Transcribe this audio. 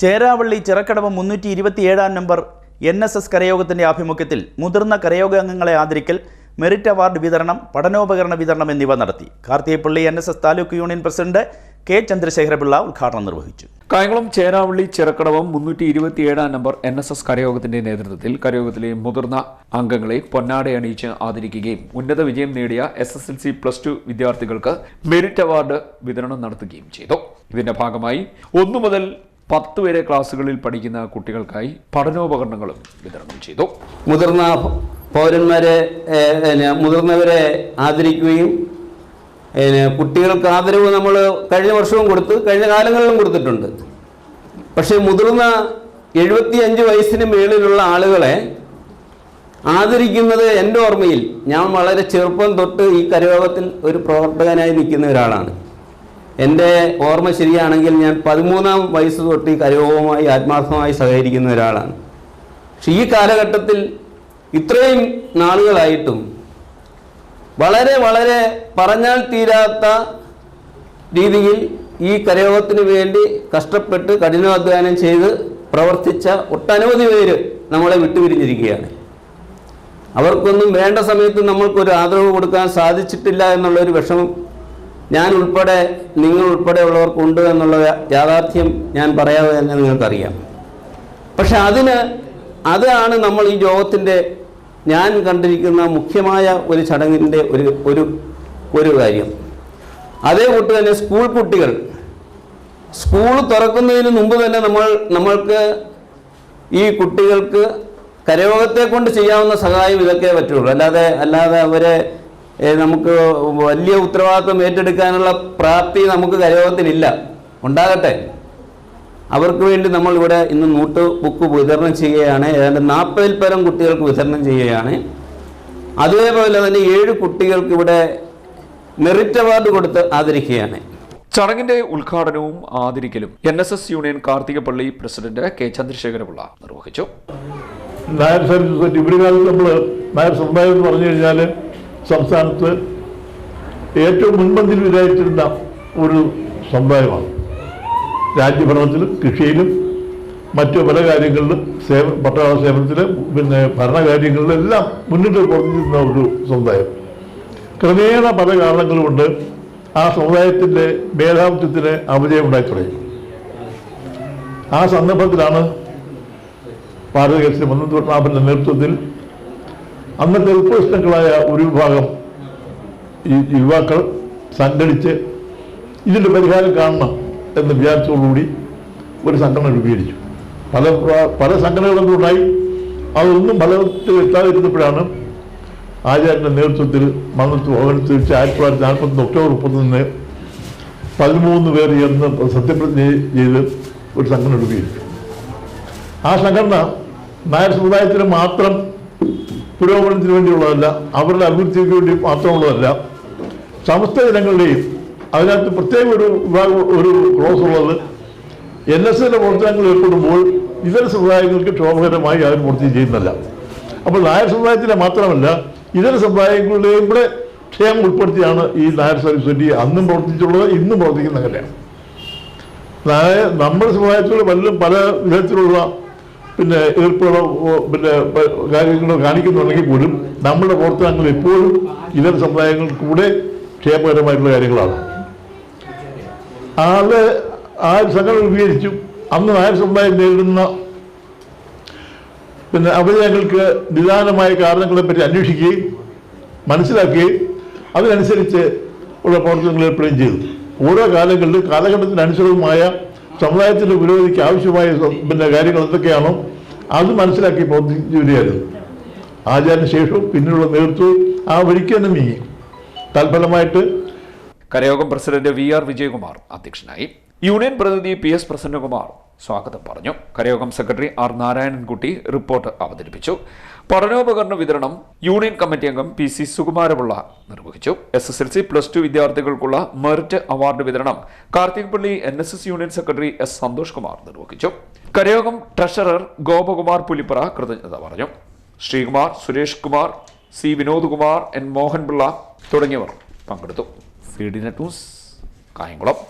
ചേരാവള്ളി ചിറക്കടവ് മുന്നൂറ്റി ഇരുപത്തിയേഴാം number N S S കരയോഗത്തിന്റെ ആഭിമുഖ്യത്തിൽ മുതിർന്ന കരയോഗ അംഗങ്ങളെ ആദരിക്കൽ മെറിറ്റ് അവാർഡ് വിതരണം പഠനോപകരണ വിതരണം എന്നിവ നടത്തി. Karthikappally N S S taluk union president K Chandrasekharapillai ഉദ്ഘാടനം നിർവഹിച്ചു. കായംകുളം ചേരാവള്ളി ചിറക്കടവം മുന്നൂറ്റി ഇരുപത്തിയേഴാം നമ്പർ എൻ എസ് എസ് കരയോഗത്തിന്റെ നേതൃത്വത്തിൽ കരയോഗത്തിലെ മുതിർന്ന അംഗങ്ങളെ പൊന്നാടെ അണിയിച്ച് ആദരിക്കുകയും ഉന്നത വിജയം നേടിയ S S L C plus two വിദ്യാർത്ഥികൾക്ക് മെറിറ്റ് അവാർഡ് വിതരണം നടത്തുകയും ചെയ്തു. ഇതിന്റെ ഭാഗമായി ഒന്നു മുതൽ പത്ത് വരെ ക്ലാസ്സുകളിൽ പഠിക്കുന്ന കുട്ടികൾക്കായി പഠനോപകരണങ്ങളും വിതരണം ചെയ്തു. മുതിർന്ന പൗരന്മാരെ മുതിർന്നവരെ ആദരിക്കുകയും കുട്ടികൾക്ക് ആദരവ് നമ്മൾ കഴിഞ്ഞ വർഷവും കൊടുത്ത് കഴിഞ്ഞ കാലങ്ങളിലും കൊടുത്തിട്ടുണ്ട്. പക്ഷേ മുതിർന്ന എഴുപത്തി അഞ്ച് വയസ്സിന് മേളിലുള്ള ആളുകളെ ആദരിക്കുന്നത് എന്റെ ഓർമ്മയിൽ ഞാൻ വളരെ ചെറുപ്പം തൊട്ട് ഈ കരയോഗത്തിൽ ഒരു പ്രവർത്തകനായി നിൽക്കുന്ന ഒരാളാണ്. എന്റെ ഓർമ്മ ശരിയാണെങ്കിൽ ഞാൻ പതിമൂന്നാം വയസ്സ് തൊട്ട് കരയോഗവുമായി ആത്മാർത്ഥമായി സഹകരിക്കുന്ന ഒരാളാണ്. പക്ഷെ ഈ കാലഘട്ടത്തിൽ ഇത്രയും നാളുകളായിട്ടും വളരെ വളരെ പറഞ്ഞാൽ തീരാത്ത രീതിയിൽ ഈ കരയോഗത്തിന് വേണ്ടി കഷ്ടപ്പെട്ട് കഠിനാധ്വാനം ചെയ്ത് പ്രവർത്തിച്ച ഒട്ടനവധി പേര് നമ്മളെ വിട്ടുപിരിഞ്ഞിരിക്കുകയാണ്. അവർക്കൊന്നും വേണ്ട സമയത്ത് നമ്മൾക്കൊരു ആദരവ് കൊടുക്കാൻ സാധിച്ചിട്ടില്ല എന്നുള്ളൊരു വിഷമം ഞാൻ ഉൾപ്പെടെ നിങ്ങൾ ഉൾപ്പെടെ ഉള്ളവർക്കുണ്ട് എന്നുള്ള യാഥാർത്ഥ്യം ഞാൻ പറയാതെ തന്നെ നിങ്ങൾക്കറിയാം. പക്ഷെ അതിന് അതാണ് നമ്മൾ ഈ യോഗത്തിന്റെ ഞാൻ കണ്ടിരിക്കുന്ന മുഖ്യമായ ഒരു ചടങ്ങിന്റെ ഒരു ഒരു ഒരു കാര്യം. അതേ കൂട്ട് തന്നെ സ്കൂൾ കുട്ടികൾ സ്കൂൾ തുറക്കുന്നതിന് മുമ്പ് തന്നെ നമ്മൾ നമ്മൾക്ക് ഈ കുട്ടികൾക്ക് കരയോഗത്തെ കൊണ്ട് ചെയ്യാവുന്ന സഹായം ഇതൊക്കെ പറ്റുള്ളൂ. അല്ലാതെ അല്ലാതെ അവരെ നമുക്ക് വലിയ ഉത്തരവാദിത്വം ഏറ്റെടുക്കാനുള്ള പ്രാപ്തി നമുക്ക് കരയോഗത്തിനില്ല. ഉണ്ടാകട്ടെ. അവർക്ക് വേണ്ടി നമ്മൾ ഇവിടെ ഇന്ന് നോട്ട് ബുക്ക് വിതരണം ചെയ്യുകയാണ്. ഏതാണ്ട് നാൽപ്പതിൽ പരം കുട്ടികൾക്ക് വിതരണം ചെയ്യുകയാണ്. അതേപോലെ തന്നെ ഏഴ് കുട്ടികൾക്ക് ഇവിടെ മെറിറ്റ് അവാർഡ് കൊടുത്ത് ആദരിക്കുകയാണ്. ചടങ്ങിന്റെ ഉദ്ഘാടനവും ആദരിക്കലും N S S union Karthikappally president K Chandrasekharapillai നിർവഹിച്ചു. നായർ സർവീസ് സൊസൈറ്റി കാലത്ത് നമ്മൾ നായർ സമുദായം എന്ന് പറഞ്ഞു കഴിഞ്ഞാൽ സംസ്ഥാനത്ത് ഏറ്റവും മുൻപന്തിയിൽ വിചാരിച്ചിരുന്ന ഒരു സമുദായമാണ് രാജ്യഭരണത്തിലും കൃഷിയിലും മറ്റു പല കാര്യങ്ങളിലും സേവ പട്ടാള സേവനത്തിൽ പിന്നെ ഭരണകാര്യങ്ങളിലെല്ലാം മുന്നിട്ട് കുറഞ്ഞിരുന്ന ഒരു സമുദായം ക്രമേണ പല കാരണങ്ങൾ കൊണ്ട് ആ സമുദായത്തിന്റെ മേധാവിത്വത്തിന് അപജയം ഉണ്ടായി തുടങ്ങി. ആ സന്ദർഭത്തിലാണ് മുന്നോട്ട് മന്നത്വനാഭന്റെ നേതൃത്വത്തിൽ അന്നത്തെ ഉത്കൃഷ്ടങ്ങളായ ഒരു വിഭാഗം ഈ യുവാക്കൾ സംഘടിച്ച് ഇതിന്റെ പരിഹാരം കാണണം എന്ന് വിചാരിച്ചതോടുകൂടി ഒരു സംഘടന രൂപീകരിച്ചു. പല പല സംഘടനകളും ഉണ്ടായി അതൊന്നും ഫലത്തിൽ എത്താതിരുന്നപ്പോഴാണ് ആചാര്യന്റെ നേതൃത്വത്തിൽ മണ്ണത്ത് ഭവനത്തിൽ വെച്ച് ആയിരത്തി തൊള്ളായിരത്തി നാൽപ്പത്തി ഒക്ടോബർ മുപ്പത്തൊന്നിന് പതിമൂന്ന് പേർ ചേർന്ന് സത്യപ്രതിജ്ഞ ചെയ്ത് ഒരു സംഘടന രൂപീകരിച്ചു. ആ സംഘടന നായർ സമുദായത്തിന് മാത്രം പുരോഗമനത്തിന് വേണ്ടിയുള്ളതല്ല അവരുടെ അഭിവൃദ്ധിക്ക് വേണ്ടി മാത്രമുള്ളതല്ല. സമസ്ത ജനങ്ങളുടെയും അതിനകത്ത് പ്രത്യേക ഒരു വിഭാഗം ഒരു ക്ലോസ് ഉള്ളത് എൻ എസ് എന്റെ പ്രവർത്തനങ്ങൾ ഏർപ്പെടുമ്പോൾ ഇതര സമുദായങ്ങൾക്ക് ക്ഷോഭകരമായി അവർ പ്രവർത്തി ചെയ്യുന്നില്ല അപ്പോൾ നായർ സമുദായത്തിലെ മാത്രമല്ല ഇതര സമുദായങ്ങളുടെയും കൂടെ ക്ഷേമം ഉൾപ്പെടുത്തിയാണ് ഈ നായർ സർവീസ് സൊസൈറ്റി അന്നും പ്രവർത്തിച്ചുള്ളത് ഇന്നും പ്രവർത്തിക്കുന്ന അങ്ങനെയാണ് നായ- നമ്മുടെ സമുദായത്തിൽ പലരും പല വിധത്തിലുള്ള പിന്നെ എതിർപ്പുകളോ പിന്നെ കാര്യങ്ങളോ കാണിക്കുന്നുണ്ടെങ്കിൽ പോലും നമ്മുടെ പ്രവർത്തനങ്ങൾ എപ്പോഴും ഇതര സമുദായങ്ങൾക്ക് കൂടെ ക്ഷേമകരമായിട്ടുള്ള കാര്യങ്ങളാണ്. ആൾ ആ സംഘടന രൂപീകരിച്ചു? അന്ന് നായർ സമുദായം നേരിടുന്ന പിന്നെ അപജയങ്ങൾക്ക് നിദാനമായ കാരണങ്ങളെ പറ്റി അന്വേഷിക്കുകയും മനസ്സിലാക്കുകയും അതിനനുസരിച്ച് ഉള്ള പ്രവർത്തനങ്ങൾ ഏർപ്പെടുകയും ചെയ്തു. ഓരോ കാലങ്ങളിലും കാലഘട്ടത്തിനനുസൃതമായ സമുദായത്തിന്റെ പുരോഗതിക്ക് ആവശ്യമായ പിന്നെ കാര്യങ്ങൾ എന്തൊക്കെയാണോ അത് മനസ്സിലാക്കി പ്രവർത്തിച്ചു വരികയായിരുന്നു ആചാര്യന് ശേഷവും പിന്നീടുള്ള നേതൃത്വവും ആ വഴിക്ക് തന്നെ നീങ്ങി. തൽഫലമായിട്ട് കരയോഗം പ്രസിഡന്റ് വി ആർ വിജയകുമാർ അധ്യക്ഷനായി. യൂണിയൻ പ്രതിനിധി പി എസ് പ്രസന്നകുമാർ സ്വാഗതം പറഞ്ഞു. കരയോഗം സെക്രട്ടറി ആർ നാരായണൻകുട്ടി റിപ്പോർട്ട് അവതരിപ്പിച്ചു. പഠനോപകരണ വിതരണം യൂണിയൻ കമ്മിറ്റി അംഗം പി സി സുകുമാരപിള്ള നിർവഹിച്ചു. S S L C plus two വിദ്യാർത്ഥികൾക്കുള്ള മെറിറ്റ് അവാർഡ് വിതരണം Karthik N S S union secretary S Santhosh Kumar നിർവഹിച്ചു. കരയോഗം ട്രഷറർ ഗോപകുമാർ പുലിപ്പറ കൃതജ്ഞത പറഞ്ഞു. ശ്രീകുമാർ സുരേഷ് കുമാർ സി വിനോദ് കുമാർ എൻ മോഹൻപിള്ള തുടങ്ങിയവർ പങ്കെടുത്തു. C D net news Kayamkulam.